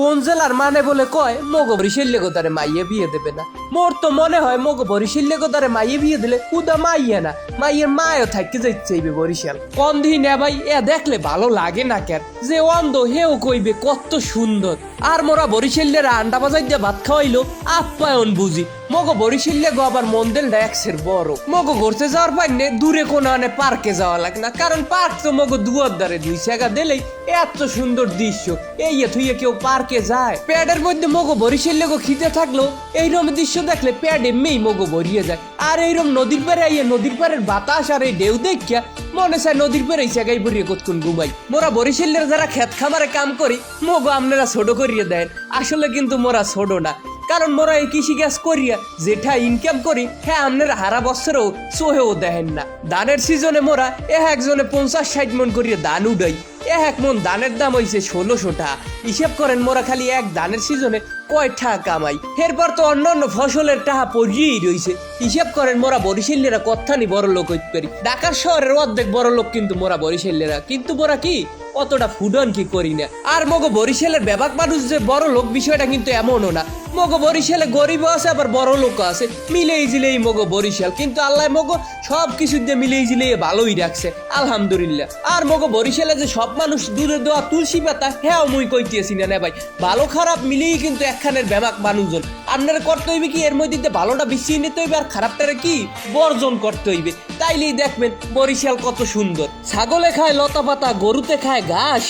কোন জেলার মানে বলে কয় মগ বরিশাল্য গোদারে মাইয়ে বিয়ে দেবে না। মোর তো মনে হয় মগো বরিশাল্য গোদারে মাইয়ে বিয়ে দিলে কুদা মাইয়ে না, মাইয়ের মায়ও থাকতে যাইতে চাইবে বরিশাল। কন্ধি না ভাই, এ দেখলে ভালো লাগে না কেন, যে অন্ধ হেও কইবে কত সুন্দর। আর মোরা বরিশাল্যের আন্ডা বাজাই দিয়ে ভাত খাওয়াইলো, আপ্যায়ন বুঝি মগো বরিশাল্যে গো আবার মন্দেল ড্যাক্সের বড়। মগো ঘুরতে যাওয়ার পাইনে দূরে কোনো আনে পার্কে যাওয়া লাগে না। কারণ পার্ক তো মগো দুয়ার দ্বারে দুই জায়গা দিলেই এত সুন্দর দৃশ্য। এই থুইয়ে কেউ পার্কে যায়। প্যাডের মধ্যে মগো বরিশাল্যে গো খিদে থাকল এইরকম দৃশ্য দেখলে প্যাড এমনিই মগো ভরিয়ে যায়। আর এইরকম নদীর পারে আইয়ে নদীর পাড়ের বাতাস আর এই ঢেউ দেখিয়া মনে চায় নদীর পারে এই জায়গায় ভরিয়ে কতক্ষণ ঘুমাই। মোরা বরিশালের যারা ক্ষেত খামারে কাম করি, মগো আপনারা ছোট করিয়ে দেন আসলে কিন্তু মোরা ছোট না। কারণ মোরা এই কৃষি কাজ করিয়া যেটা ইনকাম করি হ্যাঁ আপনারা হারা বছরেও সোহেও দেহেন না। দানের সিজনে মোরা এ একজনে পঞ্চাশ ষাট মন করিয়া দান উড়াই এ এক মন দানের দাম হইছে ষোলোশো টাকা। হিসেব করেন মোরা খালি এক দানের সিজনে কয় টাকা কামাই? এরপর তো অন্যান্য ফসলের টাকা পড়িয়েই রইছে। হিসেব করেন মোরা বরিশাল্যেরা কথানি বড় লোক হইতে পারি। ঢাকার শহরের অর্ধেক বড় লোক কিন্তু মোরা বরিশাল্যেরা কিন্তু মোরা কি? অতটা ফুডন কি করি না। আর মগো বরিশালের ব্যাপক মানুষ যে বড় লোক বিষয়টা কিন্তু এমনও না। মগো বরিশালে গরিব আছে, আবার বড় লোক আছে। মিলেই জিলেই মগো বরিশাল। কিন্তু আল্লাহ মগো সব কিছু দিয়ে মিলেই জিলেই ভালোই রাখছে। আলহামদুলিল্লাহ। আর মগো বরিশালে যে সব মানুষ দুধে দেওয়া তুলসী পাতা হ্যাঁ মুই কইতেছি না না ভাই। ভালো খারাপ মিলেই কিন্তু একখানের ব্যামাক মানুষজন। আপনার করতে হইবে কি? এর মধ্যে ভালোটা বিছিয়ে নিতে হইবে, আর খারাপটারে কি? বর্জন করতে হইবে। তাইলেই দেখবেন বরিশাল কত সুন্দর। ছাগলে খায় লতা পাতা গরুতে খায় ঘাস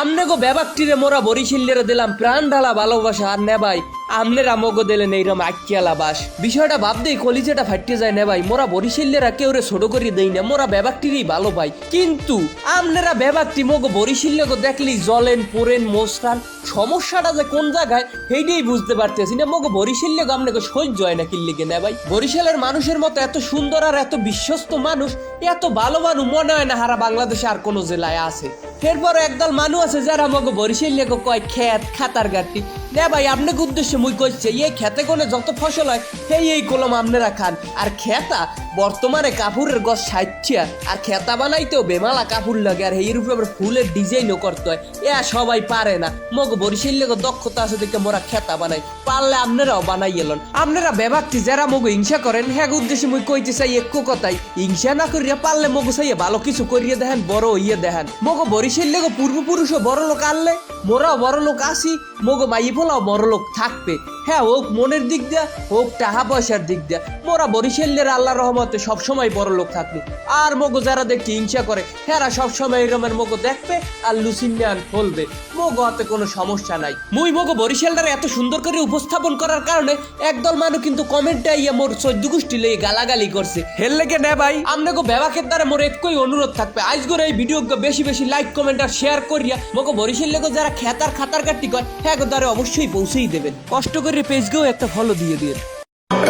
আমনে গো ব্যাবাকটিরে মোরা বরিশিল্লেরে দিলাম প্রাণ ঢালা ভালোবাসা, আর নে ভাই, আমনের আমগো দিলেন এইরকম আকিয়ালা বাস। বিষয়টা ভাবতেই কলিজাটা ফাটিয়ে যায় নে ভাই, মোরা বরিশিল্লেরা কেউ রে ছোট করে দেই না, মোরা ব্যাবাকটিরই ভালো পাই কিন্তু আমনেরা ব্যাবাকটি মগো বরিশিল্লে গো দেখলেই জলেন পোরেন মোসরান, সমস্যাটা যে কোন জায়গায় সেইটাই বুঝতে পারতেছি না। মগো বরিশাল্লে গো আমনে সহ্য হয় না কিল্লিকে না ভাই। বরিশালের মানুষের মতো এত সুন্দর আর এত বিশ্বস্ত মানুষ, এত ভালো মানুষ মনে হয় না হারা বাংলাদেশে আর কোনো জেলায় আছে। এরপর একদল মানুষ আছে যারা আমাকে বরিশাল লেগে কয়, খেত, খাতার গাটি না ভাই আপনাকে উদ্দেশ্যে মুই কইছে এই খেতে কোনে যত ফসল হয় সেই এই কলম আপনারা খান। আর খেতা বর্তমানে কাপড়ের গছ সাইচ্ছিয়া আর খেতা বানাইতেও বেমালা কাপড় লাগে, আর এর উপরে ফুলের ডিজাইনও করতে হয়। এ সবাই পারে না। মগ বরিশাল লেগে দক্ষতা আছে দেখে মোরা খেতা বানাই। পারলে আপনারাও বানাই এলন। আপনারা বেবাকটি যারা মগো হিংসা করেন হ্যাঁ উদ্দেশ্যে মুই কইতে চাই একটু কথাই। হিংসা না করিয়া পারলে মগো চাইয়ে ভালো কিছু করিয়ে দেখেন, বড় ইয়ে দেখেন। মগো বরিশাল লেগে পূর্বপুরুষও বড় লোক আনলে? মোরাও বড় লোক আসি মগো মাই ফলাও বড় লোক থাকবে। হ্যাঁ হোক মনের দিক দিয়া হোক টাকা পয়সার দিক দিয়া। মোরা বরিশালের আল্লাহ রহমতে সবসময় বড় লোক থাকবে। আর মগো যারা দেখতে হিংসা করে হ্যাঁ সবসময় এরমের মগো দেখবে আর লুসিনিয়ান ফলবে মগো হাতে কোনো সমস্যা নাই। মুই মগো বরিশালটারে এত সুন্দর করে উপস্থাপন করার কারণে একদল মানুষ কিন্তু কমেন্টে ইয়ে মোর চোদ্দ গোষ্ঠী লইয়ে গালাগালি করছে। হেল লেগে নে ভাই। আমনে গো বেবাকের দ্বারা মোর একই অনুরোধ থাকবে। আজ করে এই ভিডিও বেশি বেশি লাইক কমেন্ট আর শেয়ার করিয়া মগো বরিশাল লেগে যারা খেতার খাতার কাটটি কয় হ্যাঁ গোদারে অবশ্যই পৌঁছেই দেবেন কষ্ট করে পেজকেও একটা ফলো দিয়ে দিয়ে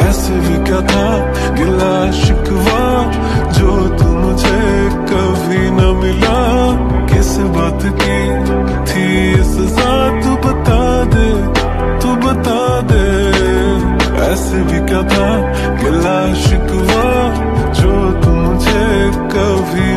ऐसे भी क्या था गिला शिकवा जो तू मुझे कभी न मिला किस बात की थी सजा तू बता दे तू बता दे ऐसे भी क्या था गिला शिकवा जो तू मुझे कभी